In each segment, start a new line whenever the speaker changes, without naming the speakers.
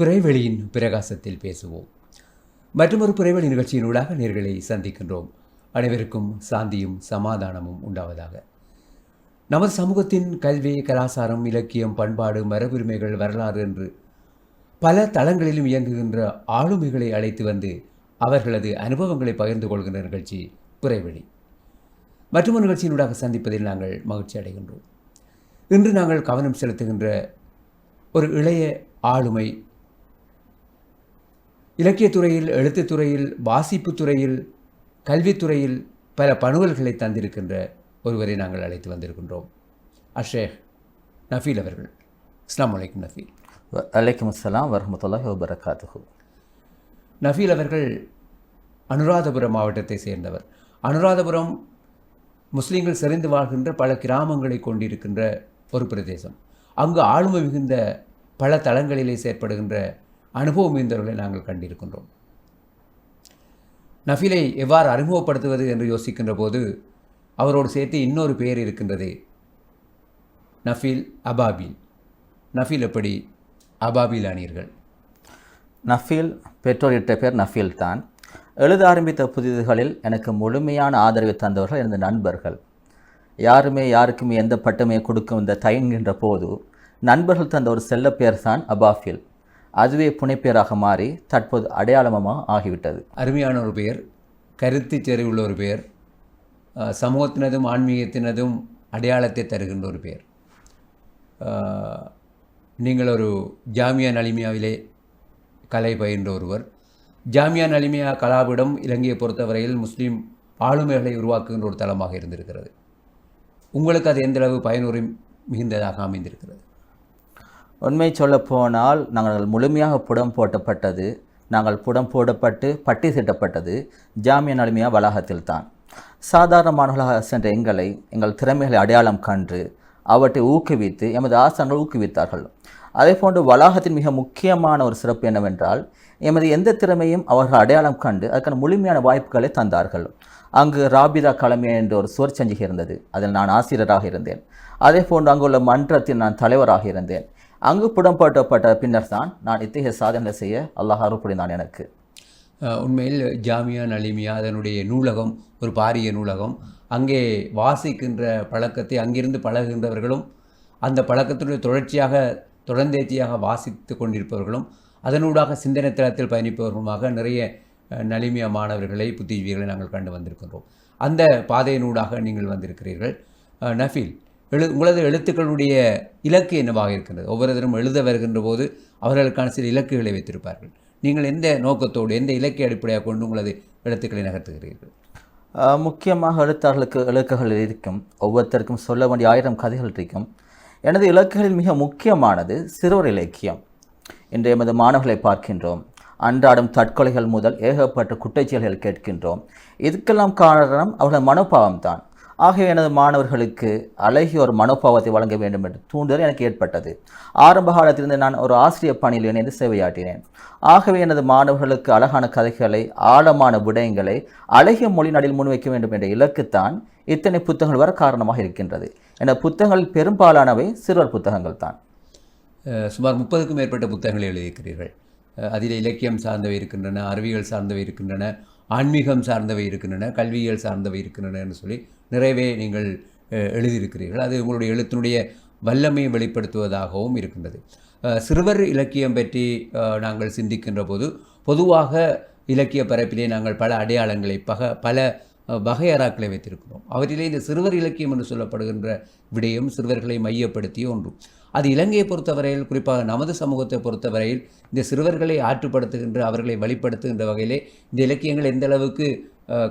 பிறைவெளியின் பிரகாசத்தில் பேசுவோம். மற்றொரு பிறைவெளி நிகழ்ச்சியினூடாக நேர்களை சந்திக்கின்றோம். அனைவருக்கும் சாந்தியும் சமாதானமும் உண்டாவதாக. நமது சமூகத்தின் கல்வி கலாச்சாரம் இலக்கியம் பண்பாடு மரபுரிமைகள் வரலாறு என்று பல தளங்களிலும் இயங்குகின்ற ஆளுமைகளை அழைத்து வந்து அவர்களது அனுபவங்களை பகிர்ந்து கொள்கின்ற நிகழ்ச்சி பிறைவெளி மற்றொரு நிகழ்ச்சியினூடாக சந்திப்பதில் நாங்கள் மகிழ்ச்சி அடைகின்றோம். இன்று நாங்கள் கவனம் செலுத்துகின்ற ஒரு இளைய ஆளுமை இலக்கியத்துறையில் எழுத்துத்துறையில் வாசிப்புத் துறையில் கல்வித்துறையில் பல பணுவல்களை தந்திருக்கின்ற ஒருவரை நாங்கள் அழைத்து வந்திருக்கின்றோம். அஷேக் நஃபீல் அவர்கள். அஸ்லாம் வலைக்கும் நஃபீல்.
அலைக்கும் அஸ்ஸலாம் வரமத்துல்லாஹி வபரகாத்துஹு.
நஃபீல் அவர்கள் அனுராதபுரம் மாவட்டத்தை சேர்ந்தவர். அனுராதபுரம் முஸ்லீம்கள் செறிந்து வாழ்கின்ற பல கிராமங்களை கொண்டிருக்கின்ற ஒரு பிரதேசம். அங்கு ஆளுமை மிகுந்த பல தளங்களிலே செயற்படுகின்ற அனுபவம் மிகுந்தவர்களை நாங்கள் கண்டிருக்கின்றோம். நஃபீலை எவ்வாறு அறிமுகப்படுத்துவது என்று யோசிக்கின்ற போது அவரோடு சேர்த்து இன்னொரு பெயர் இருக்கின்றது நஃபீல் அபாபில். நஃபீல் எப்படி? அபாபில் ஆனீர்கள்
நஃபீல் பெற்றோரிட்ட பேர் நஃபீல் தான். எழுத ஆரம்பித்த புதிதுகளில் எனக்கு முழுமையான ஆதரவை தந்தவர்கள் எனது நண்பர்கள். யாருமே யாருக்குமே எந்த பட்டமே கொடுக்கும் இந்த தயங்குகின்ற போது நண்பர்கள் தந்த ஒரு செல்ல பேர் தான் அபாஃபில். அதுவே புனைப்பெயராக மாறி தற்போது அடையாளமாக ஆகிவிட்டது.
அருமையான ஒரு பெயர் கருத்து செறிவுள்ள ஒரு பெயர் சமூகத்தினதும் ஆன்மீகத்தினதும் அடையாளத்தை தருகின்ற ஒரு பெயர். நீங்கள் ஒரு ஜாமியா நலிமியாவிலே கலை பயின்ற ஒருவர். ஜாமியா நலிமியா கலாவிடம் இலங்கையை பொறுத்தவரையில் முஸ்லீம் ஆளுமைகளை உருவாக்குகின்ற ஒரு தளமாக இருந்திருக்கிறது. உங்களுக்கு அது எந்தளவு பயனுரை மிகுந்ததாக அமைந்திருக்கிறது?
உண்மை சொல்லப் போனால் நாங்கள் முழுமையாக புடம் போட்டப்பட்டது நாங்கள் புடம் போடப்பட்டு பட்டி சீட்டப்பட்டது ஜாமிய நலிமையா வளாகத்தில் தான் சாதாரண மாணவர்களாக சென்ற எங்களை எங்கள் திறமைகளை அடையாளம் கண்டு அவற்றை ஊக்குவித்து எமது ஆசான்கள் ஊக்குவித்தார்கள். அதே போன்று வளாகத்தின் மிக முக்கியமான ஒரு சிறப்பு என்னவென்றால் எமது எந்த திறமையும் அவர்கள் அடையாளம் கண்டு அதற்கான முழுமையான வாய்ப்புகளை தந்தார்கள். அங்கு ராபிதா கலமை என்ற ஒரு சுவர் சஞ்சிகை இருந்தது அதில் நான் ஆசிரியராக இருந்தேன். அதே போன்று அங்குள்ள மன்றத்தில் நான் தலைவராக இருந்தேன். அங்கு புடம்பட்டப்பட்ட பின்னர் தான் நான் இத்தகைய சாதனை செய்ய அல்லாஹ் அருள் எனக்கு.
உண்மையில் ஜாமியா நலிமியா அதனுடைய நூலகம் ஒரு பாரிய நூலகம். அங்கே வாசிக்கின்ற பழக்கத்தை அங்கிருந்து பழகுகின்றவர்களும் அந்த பழக்கத்தினுடைய தொடர்ச்சியாக தொடர்ந்தேத்தியாக வாசித்து கொண்டிருப்பவர்களும் அதனூடாக சிந்தனை தளத்தில் பயணிப்பவர்களுமாக நிறைய அஹ், மாணவர்களை புத்திஜீவிகளை நாங்கள் கண்டு வந்திருக்கின்றோம். அந்த பாதையினூடாக நீங்கள் வந்திருக்கிறீர்கள். நஃபீல் எழு உங்களது எழுத்துக்களுடைய இலக்கு என்னவாக இருக்கின்றது ஒவ்வொருத்தரும் எழுத வருகின்ற போது அவர்களுக்கான சில இலக்குகளை வைத்திருப்பார்கள். நீங்கள் எந்த நோக்கத்தோடு எந்த இலக்கை அடிப்படையாக கொண்டு உங்களது எழுத்துக்களை நகர்த்துகிறீர்கள்?
முக்கியமாக எழுத்தாளர்களுக்கு இலக்குகள் இருக்கும். ஒவ்வொருத்தருக்கும் சொல்ல வேண்டிய ஆயிரம் கதைகள் இருக்கும். எனது இலக்குகளில் மிக முக்கியமானது சிறுவர் இலக்கியம். இன்று எமது மாணவர்களை பார்க்கின்றோம். அன்றாடம் தற்கொலைகள் முதல் ஏகப்பட்ட குற்றச்செயல்கள் கேட்கின்றோம். இதுக்கெல்லாம் காரணம் அவர்களது மனோபாவம் தான் ஆகவே எனது மாணவர்களுக்கு அழகிய ஒரு மனோபாவத்தை வழங்க வேண்டும் என்று தூண்டுதல் எனக்கு ஏற்பட்டது. ஆரம்ப காலத்திலிருந்து நான் ஒரு ஆசிரியர் பணியில் இணைந்து சேவையாற்றினேன். ஆகவே எனது மாணவர்களுக்கு அழகான கதைகளை ஆழமான விடயங்களை அழகிய மொழி நடில் முன்வைக்க வேண்டும் என்ற இலக்குத்தான் இத்தனை புத்தகங்கள் வர காரணமாக இருக்கின்றது. என புத்தகங்கள் பெரும்பாலானவை சிறுவர் புத்தகங்கள் தான்.
சுமார் முப்பதுக்கும் மேற்பட்ட புத்தகங்களை எழுதியிருக்கிறீர்கள். அதில் இலக்கியம் சார்ந்தவை இருக்கின்றன அறிவியல் சார்ந்தவை இருக்கின்றன ஆன்மீகம் சார்ந்தவை இருக்கின்றன கல்வியியல் சார்ந்தவை இருக்கின்றன என்று சொல்லி நிறையவே நீங்கள் எழுதியிருக்கிறீர்கள். அது உங்களுடைய எழுத்தினுடைய வல்லமையை வெளிப்படுத்துவதாகவும் இருக்கின்றது. சிறுவர் இலக்கியம் பற்றி நாங்கள் சிந்திக்கின்ற போது பொதுவாக இலக்கிய பரப்பிலே நாங்கள் பல அடையாளங்களை பக பல வகையறாக்களை வைத்திருக்கிறோம். அவற்றிலே இந்த சிறுவர் இலக்கியம் என்று சொல்லப்படுகின்ற விடயம் சிறுவர்களை மையப்படுத்திய ஒன்று. அது இலங்கையை பொறுத்தவரையில் குறிப்பாக நமது சமூகத்தை பொறுத்தவரையில் இந்த சிறுவர்களை ஆற்றுப்படுத்துகின்ற அவர்களை வழிப்படுத்துகின்ற வகையிலே இந்த இலக்கியங்கள் எந்த அளவுக்கு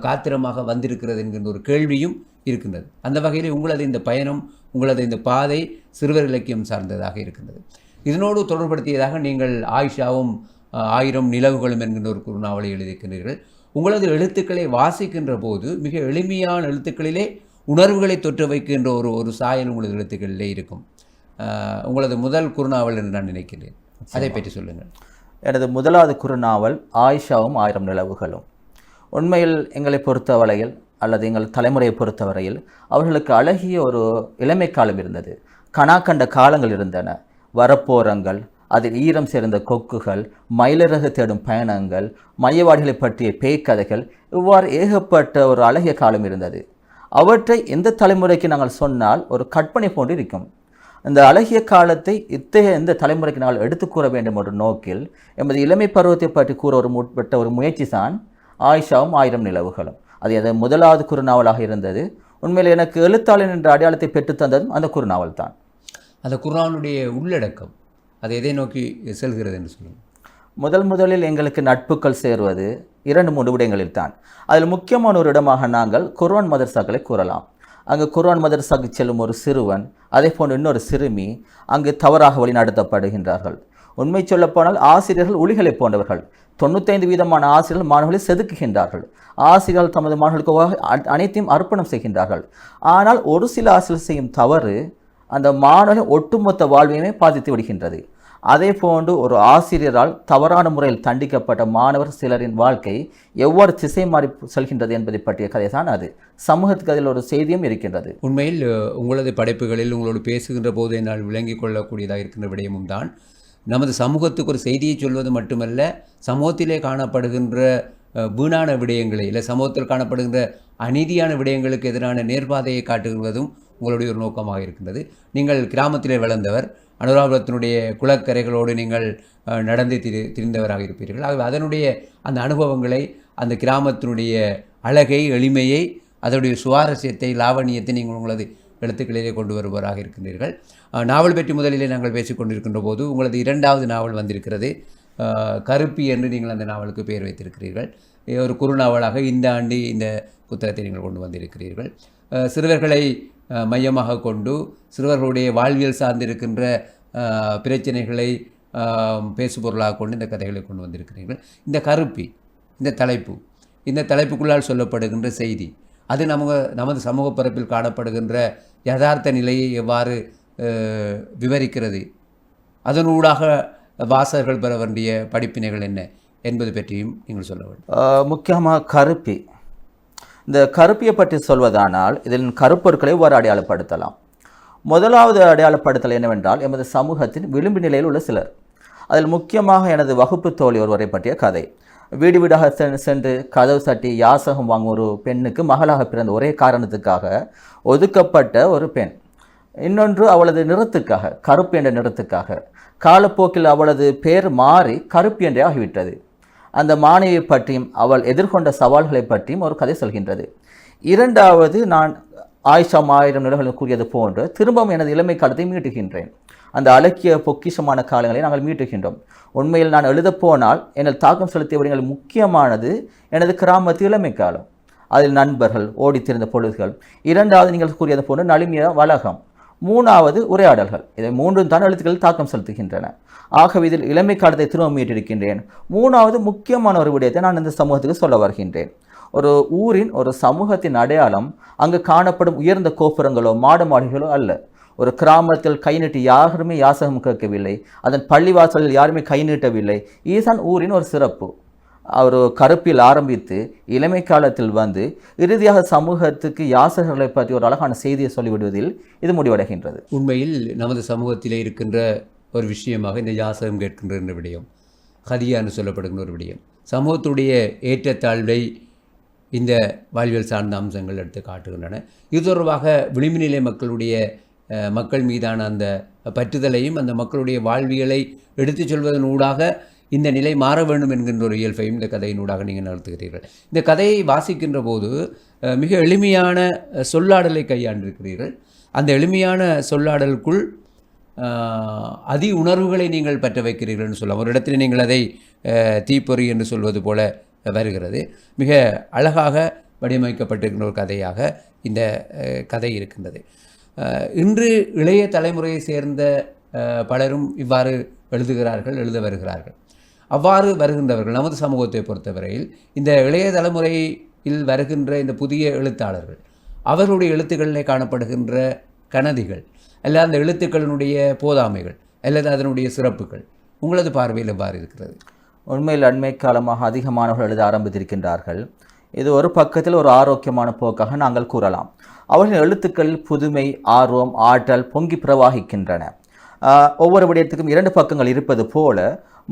காத்திரமாக வந்திருக்கிறது என்கின்ற ஒரு கேள்வியும் இருக்கின்றது. அந்த வகையில் உங்களது இந்த பயணம் உங்களது இந்த பாதை சிறுவர் இலக்கியம் சார்ந்ததாக இருக்கின்றது. இதனோடு தொடர்படுத்தியதாக நீங்கள் ஆயிஷாவும் ஆயிரம் நிலவுகளும் என்கின்ற ஒரு குறுநாவலை எழுதியிருக்கிறீர்கள் உங்களது எழுத்துக்களை வாசிக்கின்ற போது மிக எளிமையான எழுத்துக்களிலே உணர்வுகளை தொற்று வைக்கின்ற ஒரு ஒரு சாயல் உங்களது எழுத்துக்களிலே இருக்கும். உங்களது முதல் குறுநாவல் என்று நான் நினைக்கிறேன். அதை பற்றி சொல்லுங்கள்.
எனது முதலாவது குறுநாவல் ஆயிஷாவும் ஆயிரம் நிலவுகளும். உண்மையில் எங்களை பொறுத்தவரையில் அல்லது எங்கள் தலைமுறையை பொறுத்தவரையில் அவர்களுக்கு அழகிய ஒரு இளமை காலம் இருந்தது. கனா கண்ட காலங்கள் இருந்தன. வரப்போரங்கள் அதில் ஈரம் சேர்ந்த கொக்குகள் மயிலிறகு தேடும் பயணங்கள் மையவாடிகளை பற்றிய பேய்க்கதைகள் இவ்வாறு ஏகப்பட்ட ஒரு அழகிய காலம் இருந்தது. அவற்றை எந்த தலைமுறைக்கு நாங்கள் சொன்னால் ஒரு கற்பனை போன்று இருக்கும். இந்த அழகிய காலத்தை இத்தகைய இந்த தலைமுறைக்கு நாங்கள் எடுத்துக் கூற வேண்டும் ஒரு நோக்கில் எமது இளமை பருவத்தை பற்றி கூற ஒரு முற்பட்ட ஒரு முயற்சி தான் ஆயிஷாவும் ஆயிரம் நிலவுகளும். அது அது முதலாவது குறுநாவலாக இருந்தது. உண்மையில் எனக்கு எழுத்தாளன் என்ற அடையாளத்தை பெற்றுத் தந்ததும் அந்த குறுநாவல் தான்
அந்த குர்ஆனுடைய உள்ளடக்கம் அது எதை நோக்கி செல்கிறது என்று சொல்லுங்கள்.
முதல் முதலில் எங்களுக்கு நட்புகள் சேருவது இரண்டு மூன்று விடயங்களில் தான் அதில் முக்கியமான ஒரு இடமாக நாங்கள் குர்ஆன் மதர்சாக்களை கூறலாம். அங்கு குர்ஆன் மதரசாக்கு செல்லும் ஒரு சிறுவன் அதே போன்று இன்னொரு சிறுமி அங்கு தவறாக வழிநடத்தப்படுகின்றார்கள். உண்மை சொல்லப்போனால் ஆசிரியர்கள் ஒளிகளை போன்றவர்கள். தொண்ணூத்தைந்து வீதமான ஆசிரியர்கள் மாணவர்களை செதுக்குகின்றார்கள். ஆசிரியர்கள் தமது மாணவர்களுக்கு அ- அனைத்தையும் அர்ப்பணம் செய்கின்றார்கள். ஆனால் ஒரு சில ஆசிரியர்கள் செய்யும் தவறு அந்த மாணவர்களின் ஒட்டுமொத்த வாழ்வையுமே பாதித்து விடுகின்றது. அதே போன்று ஒரு ஆசிரியரால் தவறான முறையில் தண்டிக்கப்பட்ட மாணவர் சிலரின் வாழ்க்கை எவ்வாறு திசை மாறி செல்கின்றது என்பதை பற்றிய கதை தான் அது. சமூகத்துக்கு அதில் ஒரு செய்தியும் இருக்கின்றது.
உண்மையில் உங்களது படைப்புகளில் உங்களோடு பேசுகின்ற போது என்னால் விளங்கிக் கொள்ளக்கூடியதாக இருக்கின்ற விடயமும் தான். நமது சமூகத்துக்கு ஒரு செய்தியை சொல்வது மட்டுமல்ல சமூகத்திலே காணப்படுகின்ற வீணான விடயங்களை இல்லை சமூகத்தில் காணப்படுகின்ற அநீதியான விடயங்களுக்கு எதிரான நேர்பாதையை காட்டுவதும் உங்களுடைய ஒரு நோக்கமாக இருக்கின்றது. நீங்கள் கிராமத்திலே வளர்ந்தவர் அனுராபுரத்தினுடைய குளக்கரைகளோடு நீங்கள் நடந்து திரி திரிந்தவராக இருப்பீர்கள். ஆகவே அதனுடைய அந்த அனுபவங்களை அந்த கிராமத்தினுடைய அழகை எளிமையை அதனுடைய சுவாரஸ்யத்தை லாவணியத்தை நீங்கள் உங்களது எழுத்துக்களிலே கொண்டு வருபவராக இருக்கின்றீர்கள். நாவல் பற்றி முதலிலே நாங்கள் பேசிக்கொண்டிருக்கின்ற போது உங்களது இரண்டாவது நாவல் வந்திருக்கிறது. கருப்பி என்று நீங்கள் அந்த நாவலுக்கு பெயர் வைத்திருக்கிறீர்கள். ஒரு குறுநாவலாக இந்த ஆண்டு இந்த புத்தகத்தை நீங்கள் கொண்டு வந்திருக்கிறீர்கள். சிறுவர்களை மையமாக கொண்டு சிறுவர்களுடைய வாழ்வியல் சார்ந்திருக்கின்ற பிரச்சனைகளை பேசுபொருளாக கொண்டு இந்த கதைகளை கொண்டு வந்திருக்கிறீர்கள். இந்த கருப்பி இந்த தலைப்பு இந்த தலைப்புக்குள்ளால் சொல்லப்படுகின்ற செய்தி அது நமக்கு நமது சமூக பரப்பில் காணப்படுகின்ற யதார்த்த நிலையை எவ்வாறு விவரிக்கிறது அதனூடாக வாசகர்கள் பெற வேண்டிய படிப்பினைகள் என்ன என்பது பற்றியும் நீங்கள் சொல்ல வேண்டும்.
முக்கியமாக கருப்பி. இந்த கருப்பியை பற்றி சொல்வதானால் இதில் கருப்பொருட்களை ஒரு அடையாளப்படுத்தலாம். முதலாவது அடையாளப்படுத்தல் என்னவென்றால் எமது சமூகத்தின் விளிம்பு நிலையில் உள்ள சிலர். அதில் முக்கியமாக எனது வகுப்பு தோழி ஒருவரை பற்றிய கதை. வீடு வீடாக சென்று- சென்று கதவு சட்டி யாசகம் வாங்கும் ஒரு பெண்ணுக்கு மகளாக பிறந்த ஒரே காரணத்துக்காக ஒதுக்கப்பட்ட ஒரு பெண். இன்னொன்று அவளது நிறத்துக்காக கருப்பு என்ற நிறத்துக்காக. காலப்போக்கில் அவளது பேர் மாறி கருப்பு என்றே ஆகிவிட்டது. அந்த மாணவியை பற்றியும் அவள் எதிர்கொண்ட சவால்களை பற்றியும் ஒரு கதை சொல்கின்றது. இரண்டாவது நான் ஆயிஷா ஆயிரம் நிலவுகள் கூறியது போன்று திரும்பவும் எனது இளமை காலத்தை மீட்டுகின்றேன். அந்த அழகிய பொக்கிஷமான காலங்களை நாங்கள் மீட்டுகின்றோம். உண்மையில் நான் எழுதப் போனால் தாக்கம் செலுத்திய முக்கியமானது எனது கிராமத்து இளமை காலம். அதில் நண்பர்கள் ஓடித்திருந்த பொழுதுகள். இரண்டாவது நீங்கள் கூறியது போன்று நளிமிய வளகம் மூணாவது உரையாடல்கள். இதை மூன்றும் தான் எழுத்துக்கள் தாக்கம் செலுத்துகின்றன. ஆகவே இதில் இளமை காலத்தை திரும்ப மீட்டிருக்கின்றேன் மூணாவது முக்கியமான ஒரு விடயத்தை நான் இந்த சமூகத்துக்கு சொல்ல வருகின்றேன். ஒரு ஊரின் ஒரு சமூகத்தின் அடையாளம் அங்கு காணப்படும் உயர்ந்த கோபுரங்களோ மாடு மாடுகளோ அல்ல. ஒரு கிராமத்தில் கை நீட்டி யாருமே யாசகம் கேட்கவில்லை. அதன் பள்ளிவாசலில் யாருமே கை நீட்டவில்லை. ஈசான் ஊரின் ஒரு சிறப்பு. அவர் கருப்பில் ஆரம்பித்து இளமை காலத்தில் வந்து இறுதியாக சமூகத்துக்கு யாசகர்களை பற்றி ஒரு அழகான செய்தியை சொல்லிவிடுவதில் இது முடிவடைகின்றது.
உண்மையில் நமது சமூகத்திலே இருக்கின்ற ஒரு விஷயமாக இந்த யாசகம் கேட்கின்ற விடயம் ஹதியான்னு சொல்லப்படுகின்ற ஒரு விடயம் சமூகத்துடைய ஏற்றத்தாழ்வை இந்த வாழ்வியல் சார்ந்த அம்சங்கள் எடுத்து காட்டுகின்றன. இது தொடர்பாக விளிம்பு நிலை மக்களுடைய மக்கள் மீதான அந்த பற்றுதலையும் அந்த மக்களுடைய வாழ்வியலை எடுத்துச் சொல்வதன் ஊடாக இந்த நிலை மாற வேண்டும் என்கின்ற ஒரு இயல்பையும் இந்த கதையினூடாக நீங்கள் நடத்துகிறீர்கள். இந்த கதையை வாசிக்கின்ற போது மிக எளிமையான சொல்லாடலை கையாண்டிருக்கிறீர்கள். அந்த எளிமையான சொல்லாடலுக்குள் அதி உணர்வுகளை நீங்கள் பற்ற வைக்கிறீர்கள்னு சொல்லலாம். ஒரு இடத்தில் நீங்கள் அதை தீப்பொறி என்று சொல்வது போல வருகிறது. மிக அழகாக வடிவமைக்கப்பட்டிருக்கின்ற ஒரு கதையாக இந்த கதை இருக்கின்றது. இன்று இளைய தலைமுறையை சேர்ந்த பலரும் இவ்வாறு எழுதுகிறார்கள் எழுத வருகிறார்கள். அவ்வாறு வருகின்றவர்கள் நமது சமூகத்தை பொறுத்தவரையில் இந்த இளைய தலைமுறையில் வருகின்ற இந்த புதிய எழுத்தாளர்கள் அவர்களுடைய எழுத்துக்களிலே காணப்படுகின்ற கனதிகள் அல்ல அந்த எழுத்துக்களினுடைய போதாமைகள் அல்லது அதனுடைய சிறப்புகள் உங்களது பார்வையில் எவ்வாறு இருக்கிறது?
உண்மையில் அண்மை காலமாக அதிகமானவர்கள் எழுத ஆரம்பித்திருக்கின்றார்கள். இது ஒரு பக்கத்தில் ஒரு ஆரோக்கியமான போக்காக நாங்கள் கூறலாம். அவர்களின் எழுத்துக்கள் புதுமை ஆர்வம் ஆற்றல் பொங்கி பிரவாகிக்கின்றன. ஒவ்வொரு விடயத்துக்கும் இரண்டு பக்கங்கள் இருப்பது போல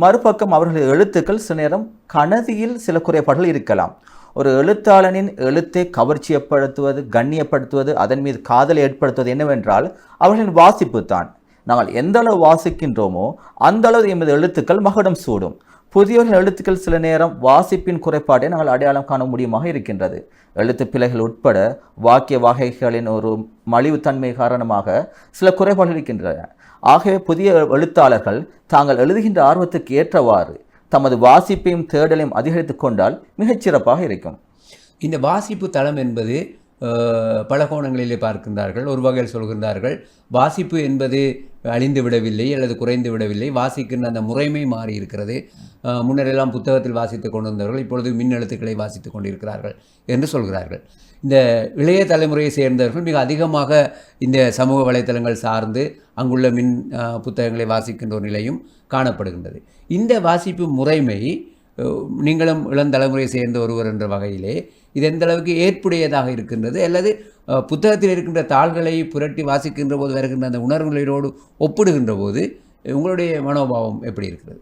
மறுபக்கம் அவர்களது எழுத்துக்கள் சில நேரம் கனதியில் சில குறைபாடுகள் இருக்கலாம். ஒரு எழுத்தாளனின் எழுத்தை கவர்ச்சியப்படுத்துவது கண்ணியப்படுத்துவது அதன் மீது காதலை ஏற்படுத்துவது என்னவென்றால் அவர்களின் வாசிப்பு தான். நாங்கள் எந்த அளவு வாசிக்கின்றோமோ அந்த அளவு எமது எழுத்துக்கள் மகுடம் சூடும். புதியவர்கள் எழுத்துக்கள் சில நேரம் வாசிப்பின் குறைபாட்டை நாங்கள் அடையாளம் காண முடியுமாக இருக்கின்றது. எழுத்து பிழைகள் உட்பட வாக்கிய வகைகளின் ஒரு மலிவுத்தன்மை காரணமாக சில குறைபாடுகள் இருக்கின்றன. ஆகவே புதிய எழுத்தாளர்கள் தாங்கள் எழுதுகின்ற ஆர்வத்துக்கு ஏற்றவாறு தமது வாசிப்பையும் தேடலையும் அதிகரித்துக் கொண்டால் மிகச் சிறப்பாக இருக்கும்.
இந்த வாசிப்பு தளம் என்பது பல கோணங்களிலே பார்க்கின்றார்கள். ஒரு வகையில் சொல்கின்றார்கள் வாசிப்பு என்பது அழிந்து விடவில்லை அல்லது குறைந்து விடவில்லை வாசிக்கின்ற அந்த முறைமை மாறி இருக்கிறது. முன்னரெல்லாம் புத்தகத்தில் வாசித்து கொண்டு வந்தவர்கள் இப்பொழுது மின் எழுத்துக்களை வாசித்து கொண்டிருக்கிறார்கள் என்று சொல்கிறார்கள். இந்த இளைய தலைமுறையை சேர்ந்தவர்கள் மிக அதிகமாக இந்த சமூக வலைத்தளங்கள் சார்ந்து அங்குள்ள மின் புத்தகங்களை வாசிக்கின்ற ஒரு நிலையும் காணப்படுகின்றது. இந்த வாசிப்பு முறைமை நீங்களும் நீங்களும் இளந்தலைமுறையை சேர்ந்த ஒருவர் என்ற வகையிலே இது எந்த அளவுக்கு ஏற்புடையதாக இருக்கின்றது? அல்லது புத்தகத்தில் இருக்கின்ற தாள்களை புரட்டி வாசிக்கின்ற போது வருகின்ற அந்த உணர்வுகளோடு ஒப்பிடுகின்ற போது உங்களுடைய மனோபாவம் எப்படி இருக்கிறது?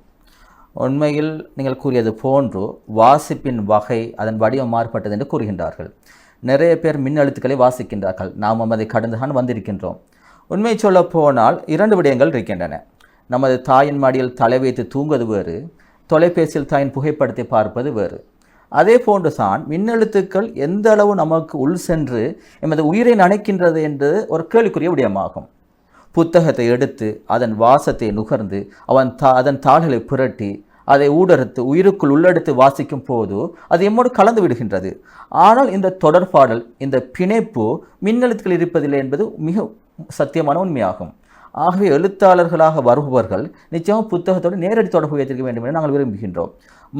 உண்மையில் நீங்கள் கூறியது போன்று வாசிப்பின் வகை அதன் வடிவம் மாறுபட்டது என்று கூறுகின்றார்கள். நிறைய பேர் மின்னழுத்துக்களை வாசிக்கின்றார்கள். நாம் அதை கடந்துதான் வந்திருக்கின்றோம். உண்மை சொல்ல போனால் இரண்டு விடயங்கள் இருக்கின்றன. நமது தாயின் மாடியில் தலை வைத்து தூங்குவது வேறு தொலைபேசியில் தாயின் புகைப்படத்தை பார்ப்பது வேறு அதே போன்று தான் மின்னெழுத்துக்கள் எந்த அளவு நமக்கு உள் சென்று எமது உயிரை நனைக்கின்றது என்று ஒரு கேள்விக்குரிய விடயமாகும். புத்தகத்தை எடுத்து அதன் வாசத்தை நுகர்ந்து அவன் தா அதன் தாள்களை புரட்டி அதை ஊடறுத்து உயிருக்குள் உள்ளெடுத்து வாசிக்கும் போது அது எம்மோடு கலந்து விடுகின்றது. ஆனால் இந்த தொடர்பாடல் இந்த பிணைப்பு மின்னெழுத்துக்கள் இருப்பதில்லை என்பது மிக சத்தியமான உண்மையாகும். ஆகவே எழுத்தாளர்களாக வருபவர்கள் நிச்சயமாக புத்தகத்தோடு நேரடி தொடர்பு வைத்திருக்க வேண்டும் என நாங்கள் விரும்புகின்றோம்.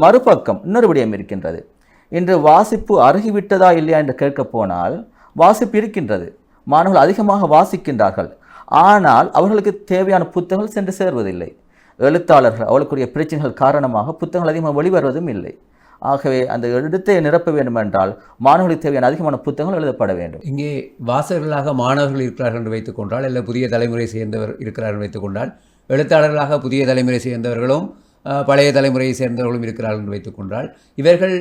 மறுபக்கம் இன்னொரு விடயம் இருக்கின்றது. இன்று வாசிப்பு அருகிவிட்டதா இல்லையா என்று கேட்கப் போனால் வாசிப்பு இருக்கின்றது. மாணவர்கள் அதிகமாக வாசிக்கின்றார்கள். ஆனால் அவர்களுக்கு தேவையான புத்தகங்கள் சென்று சேர்வதில்லை. எழுத்தாளர்கள் அவளுக்குரிய பிரச்சனைகள் காரணமாக புத்தகங்கள் அதிகமாக வெளிவருவதும் இல்லை. ஆகவே அந்த எழுத்தை நிரப்ப வேண்டும் என்றால் மாணவர்களுக்கு தேவையான அதிகமான புத்தகங்கள் எழுதப்பட வேண்டும்.
இங்கே வாசகர்களாக மாணவர்கள் இருக்கிறார்கள் என்று வைத்துக்கொண்டால் இல்லை புதிய தலைமுறை சேர்ந்தவர் இருக்கிறார்கள் என்று வைத்துக்கொண்டால் எழுத்தாளர்களாக புதிய தலைமுறை சேர்ந்தவர்களும் பழைய தலைமுறையை சேர்ந்தவர்களும் இருக்கிறார்கள் என்று வைத்துக்கொண்டால் இவர்கள்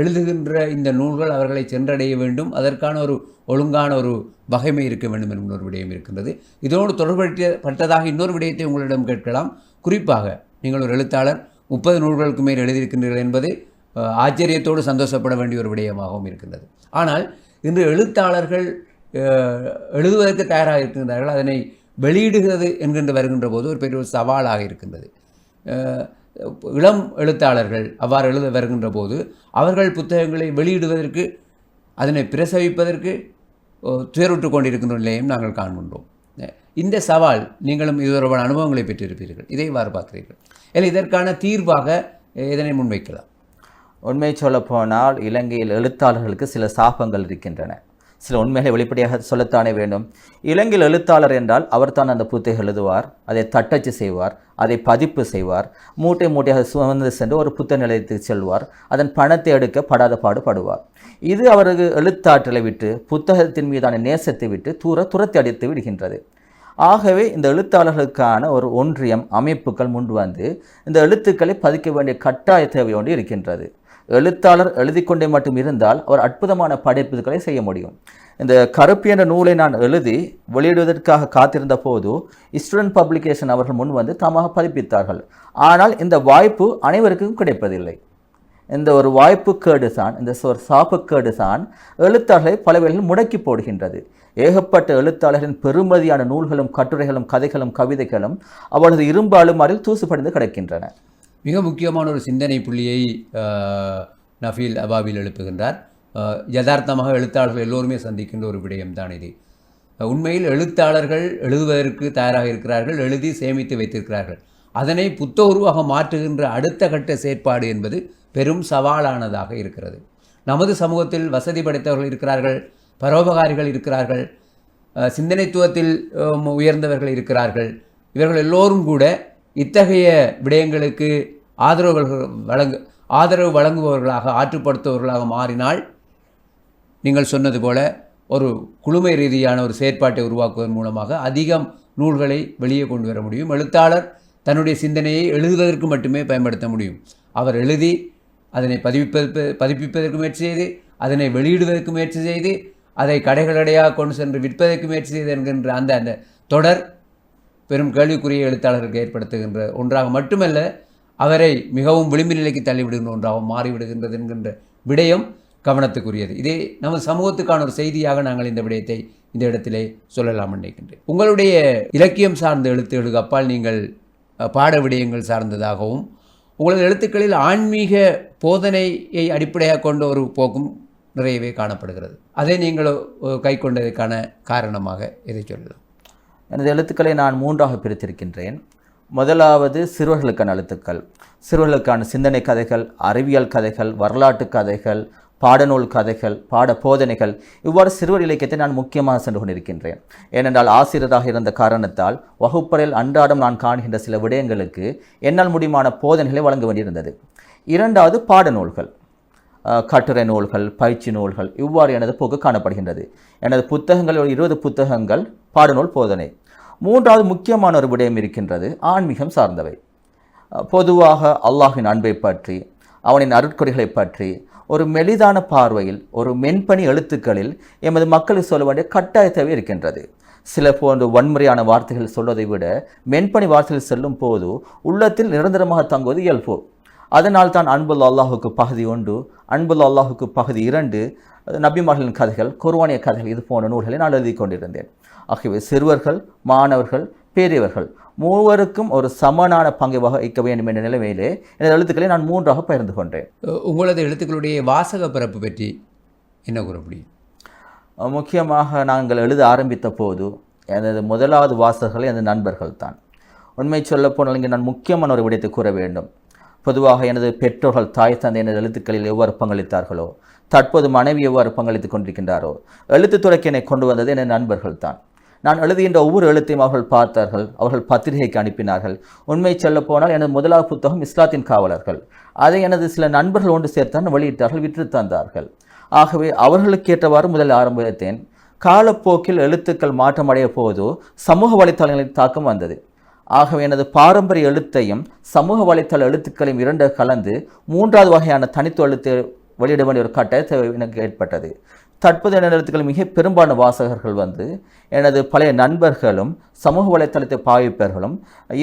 எழுதுகின்ற இந்த நூல்கள் அவர்களை சென்றடைய வேண்டும். அதற்கான ஒரு ஒழுங்கான ஒரு வகைமை இருக்க வேண்டும் என்கிற ஒரு விடயம் இருக்கின்றது. இதோடு தொடர்படுத்த பட்டதாக இன்னொரு விடயத்தை உங்களிடம் கேட்கலாம். குறிப்பாக நீங்கள் ஒரு எழுத்தாளர் முப்பது நூல்களுக்கு மேல் எழுதியிருக்கின்றீர்கள் என்பது ஆச்சரியத்தோடு சந்தோஷப்பட வேண்டிய ஒரு விடயமாகவும் இருக்கின்றது. ஆனால் இன்று எழுத்தாளர்கள் எழுதுவதற்கு தயாராக இருக்கின்றார்கள். அதனை வெளியிடுகிறது என்கின்ற வருகின்ற போது ஒரு பெரிய ஒரு சவாலாக இருக்கின்றது. இளம் எழுத்தாளர்கள் அவ்வாறு எழுத வருகின்ற போது அவர்கள் புத்தகங்களை வெளியிடுவதற்கு அதனை பிரசவிப்பதற்கு துயருற்று கொண்டிருக்கின்ற நிலையும் நாங்கள் காண்கின்றோம். இந்த சவால் நீங்களும் இது தொடர்பான அனுபவங்களை பெற்றிருப்பீர்கள். இதை இவ்வாறு பார்க்கிறீர்கள். இல்லை இதற்கான தீர்வாக இதனை முன்வைக்கலாம்.
உண்மை சொல்லப்போனால் இலங்கையில் எழுத்தாளர்களுக்கு சில சாபங்கள் இருக்கின்றன. சில உண்மைகளை வெளிப்படையாக சொல்லத்தானே வேண்டும். இலங்கையில் எழுத்தாளர் என்றால் அவர்தான் அந்த புத்தகம் எழுதுவார் அதை தட்டச்சு செய்வார் அதை பதிப்பு செய்வார் மூட்டை மூட்டையாக சுமந்து சென்று ஒரு புத்தக நிலையத்துக்கு செல்வார் அதன் பணத்தை எடுக்க படாத பாடுபடுவார் இது அவரது எழுத்தாற்றலை விட்டு புத்தகத்தின் மீதான நேசத்தை விட்டு தூர துரத்தி அடித்து விடுகின்றது. ஆகவே இந்த எழுத்தாளர்களுக்கான ஒரு ஒன்றியம் அமைப்புகள் முன் வந்து இந்த எழுத்துக்களை பதிக்க வேண்டிய கட்டாய தேவையோடு இருக்கின்றது. எழுத்தாளர் எழுதி கொண்டே மட்டும் இருந்தால் அவர் அற்புதமான படைப்புகளை செய்ய முடியும். இந்த கருப்பு என்ற நூலை நான் எழுதி வெளியிடுவதற்காக காத்திருந்த போது ஸ்டூடெண்ட் பப்ளிகேஷன் அவர்கள் முன் வந்து தாமாக பதிப்பித்தார்கள். ஆனால் இந்த வாய்ப்பு அனைவருக்கும் கிடைப்பதில்லை. இந்த ஒரு வாய்ப்பு கேடு தான் இந்த ஒரு சாப்புக்கேடு தான் எழுத்தாளர்களை பல வேளையில் முடக்கி போடுகின்றது. ஏகப்பட்ட எழுத்தாளர்களின் பெருமதியான நூல்களும் கட்டுரைகளும் கதைகளும் கவிதைகளும் அவரது இரும்பு அலுமாரில் தூசுபடிந்து கிடக்கின்றன.
மிக முக்கியமான ஒரு சிந்தனை புள்ளியை நஃபீல் அபாபில் எழுப்புகின்றார். யதார்த்தமாக எழுத்தாளர்கள் எல்லோருமே சந்திக்கின்ற ஒரு விடயம்தான் இது. உண்மையில் எழுத்தாளர்கள் எழுதுவதற்கு தயாராக இருக்கிறார்கள் எழுதி சேமித்து வைத்திருக்கிறார்கள். அதனை புத்த உருவாக மாற்றுகின்ற அடுத்த கட்ட செயற்பாடு என்பது பெரும் சவாலானதாக இருக்கிறது. நமது சமூகத்தில் வசதி படைத்தவர்கள் இருக்கிறார்கள் பரோபகாரிகள் இருக்கிறார்கள் சிந்தனைத்துவத்தில் உயர்ந்தவர்கள் இருக்கிறார்கள். இவர்கள் எல்லோரும் கூட இத்தகைய விடயங்களுக்கு ஆதரவு வழங்கு ஆதரவு வழங்குபவர்களாக ஆற்றுப்படுத்துபவர்களாக மாறினால் நீங்கள் சொன்னது போல ஒரு குழுமை ரீதியான ஒரு செயற்பாட்டை உருவாக்குவதன் மூலமாக அதிகம் நூல்களை வெளியே கொண்டு வர முடியும். எழுத்தாளர் தன்னுடைய சிந்தனையை எழுதுவதற்கு மட்டுமே பயன்படுத்த முடியும். அவர் எழுதி அதனை பதிவிப்பது பதிப்பிப்பதற்கு முயற்சி செய்து அதனை வெளியிடுவதற்கு முயற்சி செய்து அதை கடைகளடையாக கொண்டு சென்று விற்பதற்கு முயற்சி செய்து என்கின்ற அந்த அந்த தொடர் பெரும் கேள்விக்குரிய எழுத்தாளருக்கு ஏற்படுத்துகின்ற ஒன்றாக மட்டுமல்ல அவரை மிகவும் விளிம்பு நிலைக்கு தள்ளிவிடுகின்ற ஒன்றாகவும் மாறிவிடுகின்றது என்கின்ற விடயம் கவனத்துக்குரியது. இதே நமது சமூகத்துக்கான ஒரு செய்தியாக நாங்கள் இந்த விடயத்தை இந்த இடத்திலே சொல்லலாம் நினைக்கின்றேன். உங்களுடைய இலக்கியம் சார்ந்த எழுத்துகளுக்கு அப்பால் நீங்கள் பாட விடயங்கள் சார்ந்ததாகவும் உங்களது எழுத்துக்களில் ஆன்மீக போதனையை அடிப்படையாக கொண்ட ஒரு போக்கும் நிறையவே காணப்படுகிறது. அதை நீங்கள் கை கொண்டதற்கான காரணமாக இதை சொல்லலாம்.
எனது எழுத்துக்களை நான் மூன்றாக பிரித்திருக்கின்றேன். முதலாவது சிறுவர்களுக்கான எழுத்துக்கள். சிறுவர்களுக்கான சிந்தனை கதைகள் அறிவியல் கதைகள் வரலாற்று கதைகள் பாடநூல் கதைகள் பாட போதனைகள் இவ்வாறு சிறுவர் இலக்கியத்தை நான் முக்கியமாக சென்று கொண்டிருக்கின்றேன். ஏனென்றால் ஆசிரியராக இருந்த காரணத்தால் வகுப்பறையில் அன்றாடம் நான் காண்கின்ற சில விடயங்களுக்கு என்னால் முடியுமான போதனைகளை வழங்க வேண்டியிருந்தது. இரண்டாவது பாடநூல்கள். கட்டுரை நூல்கள் பயிற்சி நூல்கள் இவ்வாறு எனது போக்கு காணப்படுகின்றது. எனது புத்தகங்கள் இருபது புத்தகங்கள் பாடநூல் போதனை. மூன்றாவது முக்கியமான ஒரு விடயம் இருக்கின்றது ஆன்மீகம் சார்ந்தவை. பொதுவாக அல்லாஹின் அன்பை பற்றி அவனின் அருட்கொடைகளை பற்றி ஒரு மெலிதான பார்வையில் ஒரு மென்பணி எழுத்துக்களில் எமது மக்களுக்கு சொல்ல வேண்டிய கட்டாயத்தவை இருக்கின்றது. சில போன்ற வன்முறையான வார்த்தைகள் சொல்வதை விட மென்பணி வார்த்தைகள் செல்லும் போது உள்ளத்தில் நிரந்தரமாக தங்குவது இயல்பு. அதனால் தான் அன்புல் அல்லாஹுக்கு பகுதி ஒன்று அன்புல் அல்லாஹுக்கு பகுதி இரண்டு. நபிமார்களின் கதைகள் குர்வானிய கதைகள் இது போன்ற நூல்களை நான் எழுதி கொண்டிருந்தேன். ஆகவே சிறுவர்கள் மாணவர்கள் பெரியவர்கள் மூவருக்கும் ஒரு சமனான பங்கை வகிக்க வேண்டும் என்ற நிலைமையிலே எனது எழுத்துக்களை நான் மூன்றாக பகிர்ந்து கொண்டேன்.
உங்களது எழுத்துக்களுடைய வாசக பிறப்பு பற்றி என்ன கூற முடியும்?
முக்கியமாக நாங்கள் எழுத ஆரம்பித்த போது எனது முதலாவது வாசகர்கள் எனது நண்பர்கள் தான். உண்மை சொல்ல போனால் இங்கே நான் முக்கியமான ஒரு விடயத்தை கூற வேண்டும். பொதுவாக எனது பெற்றோர்கள் தாய் தந்தை எனது எழுத்துக்களில் எவ்வாறு பங்களித்தார்களோ தற்போது மனைவி எவ்வாறு பங்களித்துக் கொண்டிருக்கின்றாரோ எழுத்து துறைக்கு என்னை கொண்டு வந்தது எனது நண்பர்கள் தான் நான் எழுதுகின்ற ஒவ்வொரு எழுத்தையும் அவர்கள் பார்த்தார்கள் அவர்கள் பத்திரிகைக்கு அனுப்பினார்கள். உண்மை சொல்ல போனால் எனது முதலாவது புத்தகம் இஸ்லாத்தின் காவலர்கள். அதை எனது சில நண்பர்கள் ஒன்று சேர்த்தான் வெளியிட்டார்கள் விற்று தந்தார்கள். ஆகவே அவர்களுக்கு ஏற்றவாறு முதலில் ஆரம்பித்தேன். காலப்போக்கில் எழுத்துக்கள் மாற்றமடைய போது சமூக வலைத்தளங்களின் தாக்கம் வந்தது. ஆகவே எனது பாரம்பரிய எழுத்தையும் சமூக வலைத்தள எழுத்துக்களையும் இரண்டு கலந்து மூன்றாவது வகையான தனித்துவ எழுத்து வெளியிட வேண்டிய ஒரு கட்டாயத்தை எனக்கு ஏற்பட்டது. தற்போது எனது எழுத்துக்கள் மிக பெரும்பாலான வாசகர்கள் வந்து எனது பழைய நண்பர்களும் சமூக வலைத்தளத்தை பாவிப்பவர்களும்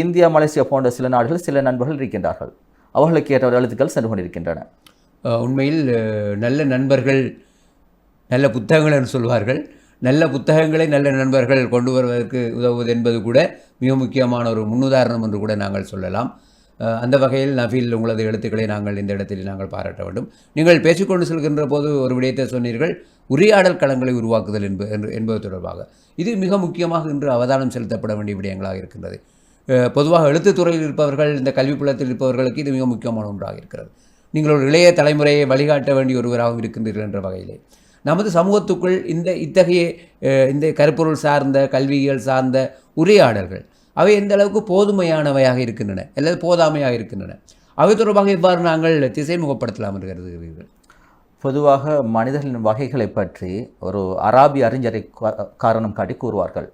இந்தியா மலேசியா போன்ற சில நாடுகள் சில நண்பர்கள் இருக்கின்றார்கள். அவர்களுக்கு ஏற்ற எழுத்துக்கள் சென்று கொண்டிருக்கின்றன.
உண்மையில் நல்ல நண்பர்கள் நல்ல புத்தகங்கள் என்று சொல்வார்கள். நல்ல புத்தகங்களை நல்ல நண்பர்கள் கொண்டு வருவதற்கு உதவுவது என்பது கூட மிக முக்கியமான ஒரு முன்னுதாரணம் என்று கூட நாங்கள் சொல்லலாம். அந்த வகையில் நஃபீல் உங்களது எழுத்துக்களை நாங்கள் இந்த இடத்தில் நாங்கள் பாராட்ட வேண்டும். நீங்கள் பேசிக்கொண்டு செல்கின்ற போது ஒரு விடயத்தை சொன்னீர்கள் உரையாடல் களங்களை உருவாக்குதல் என்பது என்று- என்பது தொடர்பாக. இது மிக முக்கியமாக இன்று அவதானம் செலுத்தப்பட வேண்டிய விடயங்களாக இருக்கின்றது. பொதுவாக எழுத்துத்துறையில் இருப்பவர்கள் இந்த கல்வி புலத்தில் இருப்பவர்களுக்கு இது மிக முக்கியமான ஒன்றாக இருக்கிறது. நீங்கள் ஒரு இளைய தலைமுறையை வழிகாட்ட வேண்டிய ஒருவராகவும் இருக்கின்றீர்கள் என்ற வகையிலே. நமது சமூகத்துக்குள் இந்த இத்தகைய இந்த கருப்பொருள் சார்ந்த கல்வியியல் சார்ந்த உரையாடல்கள் அவை எந்த அளவுக்கு போதுமையானவையாக இருக்கின்றன அல்லது போதாமையாக இருக்கின்றன அவை தொடர்பாக இவ்வாறு நாங்கள் திசைமுகப்படுத்தலாம் என்று கருதுகிறீர்கள்?
பொதுவாக மனிதர்களின் வகைகளை பற்றி ஒரு அராபிய அறிஞரை காரணம் காட்டி கூறுவார்கள்.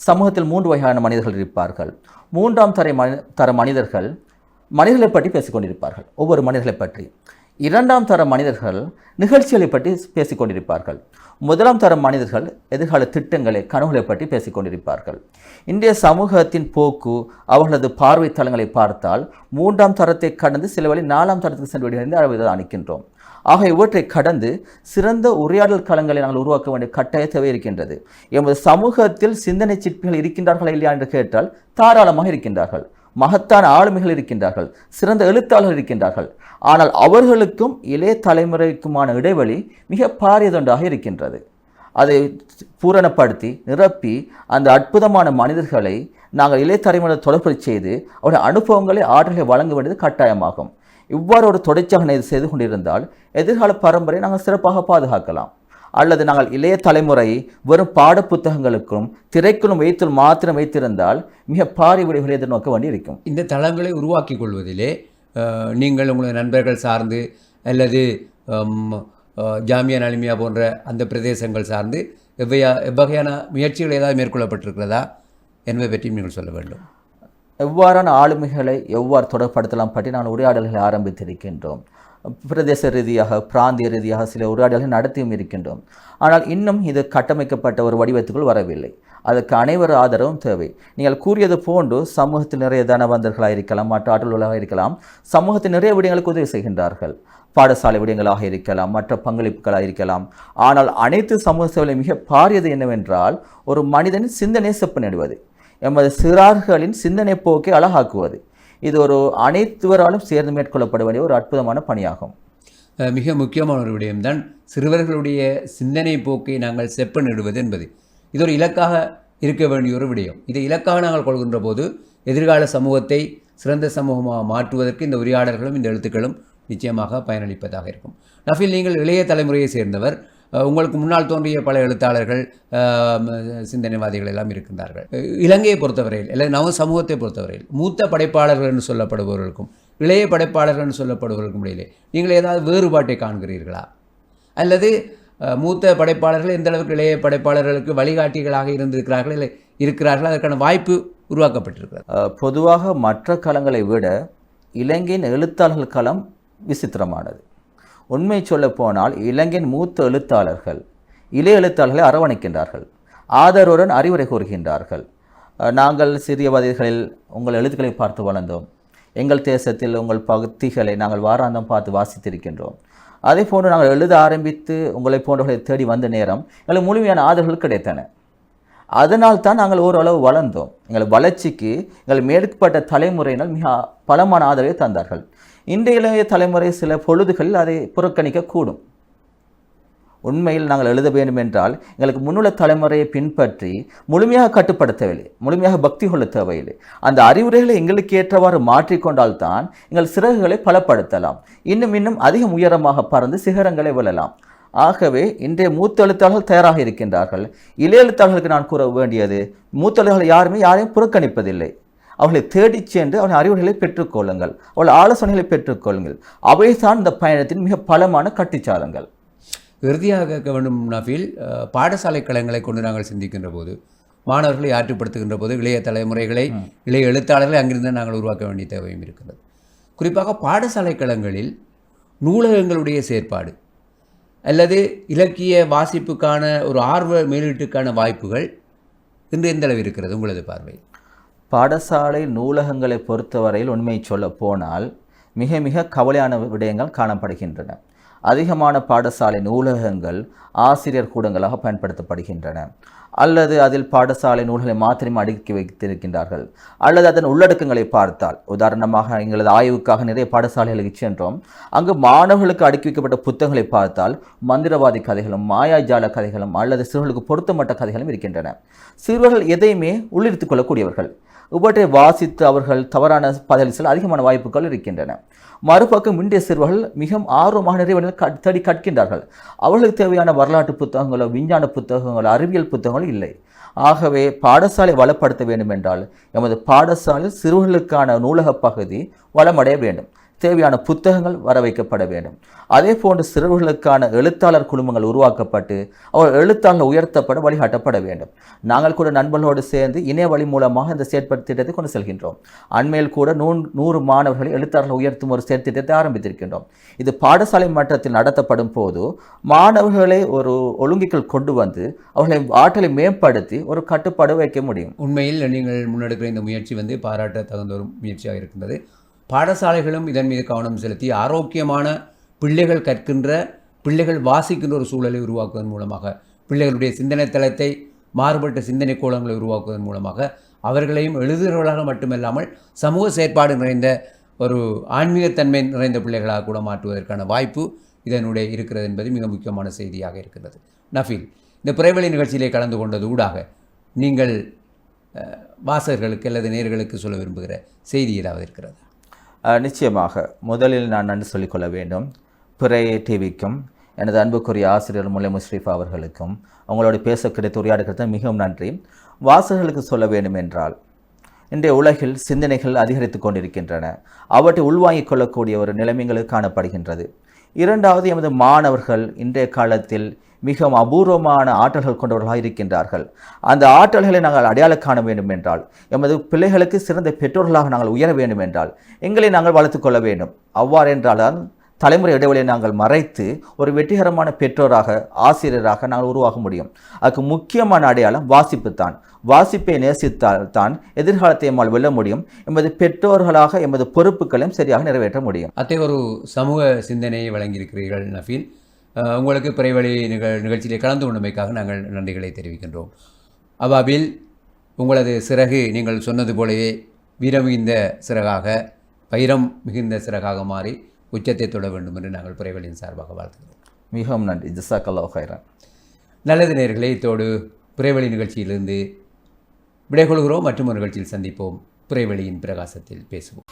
சமூகத்தில் மூன்று வகையான மனிதர்கள் இருப்பார்கள். மூன்றாம் தர மனி தர மனிதர்கள் மனிதர்களை பற்றி பேசிக்கொண்டிருப்பார்கள். ஒவ்வொரு மனிதர்களை பற்றி. இரண்டாம் தர மனிதர்கள் நிகழ்ச்சிகளை பற்றி பேசிக்கொண்டிருப்பார்கள். முதலாம் தர மனிதர்கள் எதிர்கால திட்டங்களை கனவுகளை பற்றி பேசிக்கொண்டிருப்பார்கள். இன்றைய சமூகத்தின் போக்கு அவர்களது பார்வை தளங்களை பார்த்தால் மூன்றாம் தரத்தை கடந்து சில வழி நாலாம் தரத்துக்கு சென்று விடுகிறது அளவில் அணிக்கின்றோம். ஆக இவற்றை கடந்து சிறந்த உரையாடல் களங்களை நாங்கள் உருவாக்க வேண்டிய கட்டாய தேவை இருக்கின்றது. எமது சமூகத்தில் சிந்தனை சிற்பிகள் இருக்கின்றார்களா இல்லையா என்று கேட்டால் தாராளமாக இருக்கின்றார்கள். மகத்தான ஆளுமைகள் இருக்கின்றார்கள் சிறந்த எழுத்தாளர்கள் இருக்கின்றார்கள். ஆனால் அவர்களுக்கும் இளைய தலைமுறைக்குமான இடைவெளி மிக பாரியதொன்றாக இருக்கின்றது. அதை பூரணப்படுத்தி நிரப்பி அந்த அற்புதமான மனிதர்களை நாங்கள் இளைய தலைமுறை தொடர்பு செய்து அவருடைய அனுபவங்களை ஆற்றலை வழங்க வேண்டியது கட்டாயமாகும். இவ்வாறு ஒரு தொடர்ச்சியாக செய்து கொண்டிருந்தால் எதிர்கால பரம்பரை நாங்கள் சிறப்பாக பாதுகாக்கலாம். அல்லது நாங்கள் இளைய தலைமுறை வெறும் பாட புத்தகங்களுக்கும் திரைக்குள்ளும் வைத்தில் மாத்திரம் வைத்திருந்தால் மிக பாரிய விளைவுகளை எதிர்நோக்க வேண்டியிருக்கும்
இந்த தளங்களை உருவாக்கி கொள்வதிலே நீங்கள் உங்களது நண்பர்கள் சார்ந்து அல்லது ஜாமியா நலிமியா போன்ற அந்த பிரதேசங்கள் சார்ந்து எவ்வையா எவ்வகையான முயற்சிகள் ஏதாவது மேற்கொள்ளப்பட்டிருக்கிறதா என்பதை பற்றி நீங்கள் சொல்ல வேண்டும்.
எவ்வாறான ஆளுமைகளை எவ்வாறு தொடர்படுத்தலாம் பற்றி நான் உரையாடல்களை ஆரம்பித்திருக்கின்றோம். பிரதேச ரீதியாக பிராந்திய ரீதியாக சில உரையாடல்களை நடத்தியும் இருக்கின்றோம். ஆனால் இன்னும் இது கட்டமைக்கப்பட்ட ஒரு வடிவத்துக்குள் வரவில்லை. அதுக்கு அனைவர் ஆதரவும் தேவை. நீங்கள் கூறியது போன்று சமூகத்தில் நிறைய தனவந்தர்களாக இருக்கலாம் மற்ற ஆற்றல்களாக இருக்கலாம் சமூகத்தில் நிறைய விடயங்களுக்கு உதவி செய்கின்றார்கள். பாடசாலை விடயங்களாக இருக்கலாம் மற்ற பங்களிப்புகளாக இருக்கலாம். ஆனால் அனைத்து சமூக சேவை மிக பாரியது என்னவென்றால் ஒரு மனிதனின் சிந்தனை செப்பனிடுவது எமது சிறார்களின் சிந்தனை போக்கை அழகாக்குவது. இது ஒரு அனைத்துவராலும் சேர்ந்து மேற்கொள்ளப்பட வேண்டிய ஒரு அற்புதமான பணியாகும்.
மிக முக்கியமான ஒரு விடயம்தான் சிறுவர்களுடைய சிந்தனை போக்கை நாங்கள் செப்பனிடுவது என்பது. இது ஒரு இலக்காக இருக்க வேண்டிய ஒரு விடயம். இதை இலக்காக நாங்கள் கொள்கின்ற போது எதிர்கால சமூகத்தை சிறந்த சமூகமாக மாற்றுவதற்கு இந்த உரையாடல்களும் இந்த எழுத்துக்களும் நிச்சயமாக பயனளிப்பதாக இருக்கும். நஃபில் நீங்கள் இளைய தலைமுறையை சேர்ந்தவர். உங்களுக்கு முன்னால் தோன்றிய பல எழுத்தாளர்கள் சிந்தனைவாதிகள் எல்லாம் இருக்கின்றார்கள். இலங்கையை பொறுத்தவரையில் இல்லை நவ சமூகத்தை பொறுத்தவரையில் மூத்த படைப்பாளர்கள் என்று சொல்லப்படுபவர்களுக்கும் இளைய படைப்பாளர்கள் என்று சொல்லப்படுபவர்களுக்கும் இடையிலே நீங்கள் ஏதாவது வேறுபாட்டை காண்கிறீர்களா? அல்லது மூத்த படைப்பாளர்கள் எந்த அளவுக்கு இளைய படைப்பாளர்களுக்கு வழிகாட்டிகளாக இருந்திருக்கிறார்கள் இல்லை இருக்கிறார்கள் அதற்கான வாய்ப்பு உருவாக்கப்பட்டிருக்கிறது.
பொதுவாக மற்ற களங்களை விட இலங்கையின் எழுத்தாளர்கள் களம் விசித்திரமானது. உண்மை சொல்லப்போனால் இலங்கையின் மூத்த எழுத்தாளர்கள் இளைய எழுத்தாளர்களை அரவணைக்கின்றார்கள். ஆதரவுடன் அறிவுரை கூறுகின்றார்கள். நாங்கள் சிறிய வயதிகளில் உங்கள் எழுத்துக்களை பார்த்து வளர்ந்தோம். எங்கள் தேசத்தில் உங்கள் பகுதிகளை நாங்கள் வாராந்தம் பார்த்து வாசித்திருக்கின்றோம். அதே போன்று நாங்கள் எழுத ஆரம்பித்து உங்களை போன்றவர்களை தேடி வந்த நேரம் எங்களுக்கு முழுமையான ஆதரவுகள் கிடைத்தன. அதனால் தான் நாங்கள் ஓரளவு வளர்ந்தோம். எங்கள் வளர்ச்சிக்கு எங்கள் மேற்கப்பட்ட தலைமுறையினர் மிக பலமான ஆதரவை தந்தார்கள். இன்றைய இளைய தலைமுறை சில பொழுதுகளில் அதை புறக்கணிக்கக்கூடும். உண்மையில் நாங்கள் எழுத வேண்டும் என்றால் எங்களுக்கு முன்னுள்ள தலைமுறையை பின்பற்றி முழுமையாக கட்டுப்படுத்தவில்லை முழுமையாக பக்தி கொள்ள தேவையில்லை. அந்த அறிவுரைகளை எங்களுக்கு ஏற்றவாறு மாற்றிக்கொண்டால்தான் எங்கள் சிறகுகளை பலப்படுத்தலாம். இன்னும் இன்னும் அதிகம் உயரமாக பறந்து சிகரங்களை விழலாம். ஆகவே இன்றைய மூத்த எழுத்தாளர்கள் தயாராக இருக்கின்றார்கள். இளைய எழுத்தாளர்களுக்கு நான் கூற வேண்டியது மூத்த எழுத்தாளர்கள் யாருமே யாரையும் புறக்கணிப்பதில்லை. அவர்களை தேடிச் சென்று அவர்கள் அறிவுரைகளை பெற்றுக்கொள்ளுங்கள். அவர்கள் ஆலோசனைகளை பெற்றுக்கொள்ளுங்கள். அவைதான் இந்த பயணத்தின் மிக பலமான கட்டிச்சாலங்கள்.
இறுதியாக கேட்க வேண்டும் நஃபீல் அஹ், பாடசாலை களங்களை கொண்டு நாங்கள் சிந்திக்கின்ற போது மாணவர்களை ஆற்றுப்படுத்துகின்ற போது இளைய தலைமுறைகளை இளைய எழுத்தாளர்களை அங்கிருந்து நாங்கள் உருவாக்க வேண்டிய தேவையும் இருக்கிறது குறிப்பாக பாடசாலை களங்களில் நூலகங்களுடைய செயற்பாடு அல்லது இலக்கிய வாசிப்புக்கான ஒரு ஆர்வ மேலீட்டுக்கான வாய்ப்புகள் இன்று எந்த அளவு இருக்கிறது உங்களது பார்வை?
பாடசாலை நூலகங்களை பொறுத்தவரையில் உண்மை சொல்ல போனால் மிக மிக கவலையான விடயங்கள் காணப்படுகின்றன. அதிகமான பாடசாலை நூலகங்கள் ஆசிரியர் கூடங்களாக பயன்படுத்தப்படுகின்றன. அல்லது அதில் பாடசாலை நூல்களை மாத்திரமே அடுக்கி வைத்திருக்கின்றார்கள். அல்லது அதன் உள்ளடக்கங்களை பார்த்தால் உதாரணமாக எங்களது ஆய்வுக்காக நிறைய பாடசாலைகளுக்கு சென்றோம். அங்கு மாணவர்களுக்கு அடுக்கி வைக்கப்பட்ட புத்தகங்களை பார்த்தால் மந்திரவாதி கதைகளும் மாயாஜால கதைகளும் அல்லது சிறுவர்களுக்கு பொருத்தமட்ட கதைகளும் இருக்கின்றன. சிறுவர்கள் எதையுமே உள்ளிருத்துக் கொள்ளக்கூடியவர்கள். இவற்றை வாசித்து அவர்கள் தவறான பதில் செல்ல அதிகமான வாய்ப்புகள் இருக்கின்றன. மறுபக்கம் இந்திய சிறுவர்கள் மிகவும் ஆர்வமாக நிறைய கட்- தேடி கற்கின்றார்கள். அவர்களுக்கு தேவையான வரலாற்று புத்தகங்களோ விஞ்ஞான புத்தகங்களோ அறிவியல் புத்தகங்களோ இல்லை. ஆகவே பாடசாலை வளப்படுத்த வேண்டும் என்றால் எமது பாடசாலை சிறுவர்களுக்கான நூலக பகுதி வளமடைய வேண்டும். தேவையான புத்தகங்கள் வர வைக்கப்பட வேண்டும். அதே போன்று சிறுவர்களுக்கான எழுத்தாளர் குழுமங்கள் உருவாக்கப்பட்டு அவர் எழுத்தாளர் உயர்த்தப்பட வழிகாட்டப்பட வேண்டும். நாங்கள் கூட நண்பர்களோடு சேர்ந்து இணைய வழி மூலமாக இந்த செயற்பட்ட திட்டத்தை கொண்டு செல்கின்றோம். அண்மையில் கூட நூ நூறு மாணவர்களை எழுத்தாளர்கள் உயர்த்தும் ஒரு செயற்திட்டத்தை ஆரம்பித்திருக்கின்றோம். இது பாடசாலை மட்டத்தில் நடத்தப்படும் போது மாணவர்களை ஒரு ஒழுங்கிற்குள் கொண்டு வந்து அவர்களை ஆற்றலை மேம்படுத்தி ஒரு கட்டுப்பாடு வைக்க முடியும்.
உண்மையில் நீங்கள் முன்னெடுக்கிற இந்த முயற்சி வந்து பாராட்ட தகுந்த ஒரு முயற்சியாக இருக்கின்றது. பாடசாலைகளும் இதன் மீது கவனம் செலுத்தி ஆரோக்கியமான பிள்ளைகள் கற்கின்ற பிள்ளைகள் வாசிக்கின்ற ஒரு சூழலை உருவாக்குவதன் மூலமாக பிள்ளைகளுடைய சிந்தனை தளத்தை மாறுபட்ட சிந்தனை கோலங்களை உருவாக்குவதன் மூலமாக அவர்களையும் எழுதுகிறவர்களாக மட்டுமல்லாமல் சமூக செயற்பாடு நிறைந்த ஒரு ஆன்மீகத்தன்மை நிறைந்த பிள்ளைகளாக கூட மாற்றுவதற்கான வாய்ப்பு இதனுடைய இருக்கிறது என்பது மிக முக்கியமான செய்தியாக இருக்கிறது நஃபீல் இந்த புறைவெளி நிகழ்ச்சியிலே கலந்து கொண்டது ஊடாக நீங்கள் வாசகர்களுக்கு அல்லது நேர்களுக்கு சொல்ல விரும்புகிற செய்தி ஏதாவது இருக்கிறதா?
நிச்சயமாக முதலில் நான் நன்றி சொல்லிக்கொள்ள வேண்டும். பிறை டிவிக்கும் எனது அன்புக்குரிய ஆசிரியர் முல்லை முஸ்ரீஃப் அவர்களுக்கும் அவங்களோட பேச கிடைத்த உரையாடுகிறது மிகவும் நன்றி. வாசகர்களுக்கு சொல்ல வேண்டும் என்றால் இன்றைய உலகில் சிந்தனைகள் அதிகரித்து கொண்டிருக்கின்றன. அவற்றை உள்வாங்கிக் கொள்ளக்கூடிய ஒரு நிலைமைகள் காணப்படுகின்றது. இரண்டாவது எமது மாணவர்கள் இன்றைய காலத்தில் மிகவும் அபூர்வமான ஆற்றல்கள் கொண்டவர்களாக இருக்கின்றார்கள். அந்த ஆற்றல்களை நாங்கள் அடையாளம் காண வேண்டும் என்றால் எமது பிள்ளைகளுக்கு சிறந்த பெற்றோர்களாக நாங்கள் உயர வேண்டும் என்றால் எங்களை நாங்கள் வளர்த்துக்கொள்ள வேண்டும். அவ்வாறு என்றால்தான் தலைமுறை இடைவெளியை நாங்கள் மறைத்து ஒரு வெற்றிகரமான பெற்றோராக ஆசிரியராக நாங்கள் உருவாக முடியும். அதுக்கு முக்கியமான அடையாளம் வாசிப்பு தான். வாசிப்பை நேசித்தால் தான் எதிர்காலத்தை நம்மால் வெல்ல முடியும். எமது பெற்றோர்களாக எமது பொறுப்புகளையும் சரியாக நிறைவேற்ற முடியும்.
அத்தை ஒரு சமூக சிந்தனையை வழங்கியிருக்கிறீர்கள் நஃபீன் உங்களுக்கு பிறைவழி நிகழ் நிகழ்ச்சியிலே கலந்து கொண்டமைக்காக நாங்கள் நன்றிகளை தெரிவிக்கின்றோம். அவாபில் உங்களது சிறகு நீங்கள் சொன்னது போலவே வீரம் மிகுந்த சிறகாக வைரம் மிகுந்த சிறகாக மாறி உச்சத்தை தொட வேண்டும் என்று நாங்கள் பிறைவழியின் சார்பாக வாழ்த்துகிறோம்.
மிகவும் நன்றி. ஜிசாக்கல்லா ஹைரன்
நல்லது நேயர்களே இத்தோடு பிறைவழி நிகழ்ச்சியிலிருந்து விடைகொள்கிறோம். மற்றும் ஒரு நிகழ்ச்சியில் சந்திப்போம். பிறைவழியின் பிரகாசத்தில் பேசுவோம்.